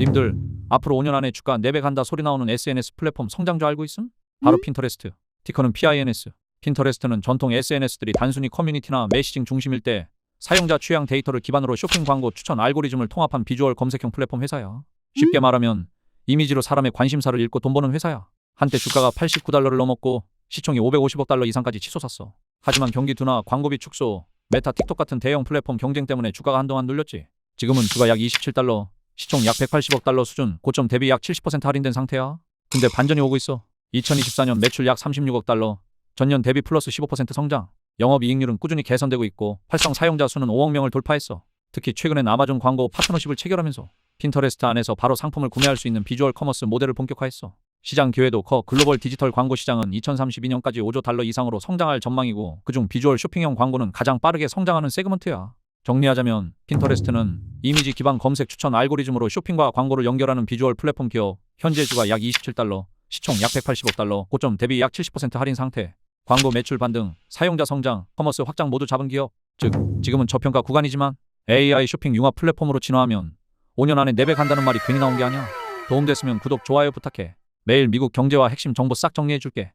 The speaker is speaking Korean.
님들 앞으로 5년 안에 주가 4배 간다 소리 나오는 SNS 플랫폼 성장주 알고 있음? 바로 핀터레스트. 티커는 PINS. 핀터레스트는 전통 SNS들이 단순히 커뮤니티나 메시징 중심일 때 사용자 취향 데이터를 기반으로 쇼핑 광고 추천 알고리즘을 통합한 비주얼 검색형 플랫폼 회사야. 쉽게 말하면 이미지로 사람의 관심사를 읽고 돈 버는 회사야. 한때 주가가 89달러를 넘었고 시총이 550억 달러 이상까지 치솟았어. 하지만 경기 둔화, 광고비 축소, 메타, 틱톡 같은 대형 플랫폼 경쟁 때문에 주가가 한동안 눌렸지. 지금은 주가 약 27달러, 시총 약 180억 달러 수준, 고점 대비 약 70% 할인된 상태야. 근데 반전이 오고 있어. 2024년 매출 약 36억 달러, 전년 대비 플러스 15% 성장. 영업이익률은 꾸준히 개선되고 있고 활성 사용자 수는 5억 명을 돌파했어. 특히 최근엔 아마존 광고 파트너십을 체결하면서 핀터레스트 안에서 바로 상품을 구매할 수 있는 비주얼 커머스 모델을 본격화했어. 시장 기회도 커 글로벌 디지털 광고 시장은 2032년까지 5조 달러 이상으로 성장할 전망이고 그중 비주얼 쇼핑형 광고는 가장 빠르게 성장하는 세그먼트야. 정리하자면 핀터레스트는 이미지 기반 검색 추천 알고리즘으로 쇼핑과 광고를 연결하는 비주얼 플랫폼 기업, 현재 주가 약 27달러, 시총 약 180억 달러, 고점 대비 약 70% 할인 상태, 광고 매출 반등, 사용자 성장, 커머스 확장 모두 잡은 기업. 즉, 지금은 저평가 구간이지만 AI 쇼핑 융합 플랫폼으로 진화하면 5년 안에 4배 간다는 말이 괜히 나온 게 아니야. 도움됐으면 구독, 좋아요 부탁해. 매일 미국 경제와 핵심 정보 싹 정리해줄게.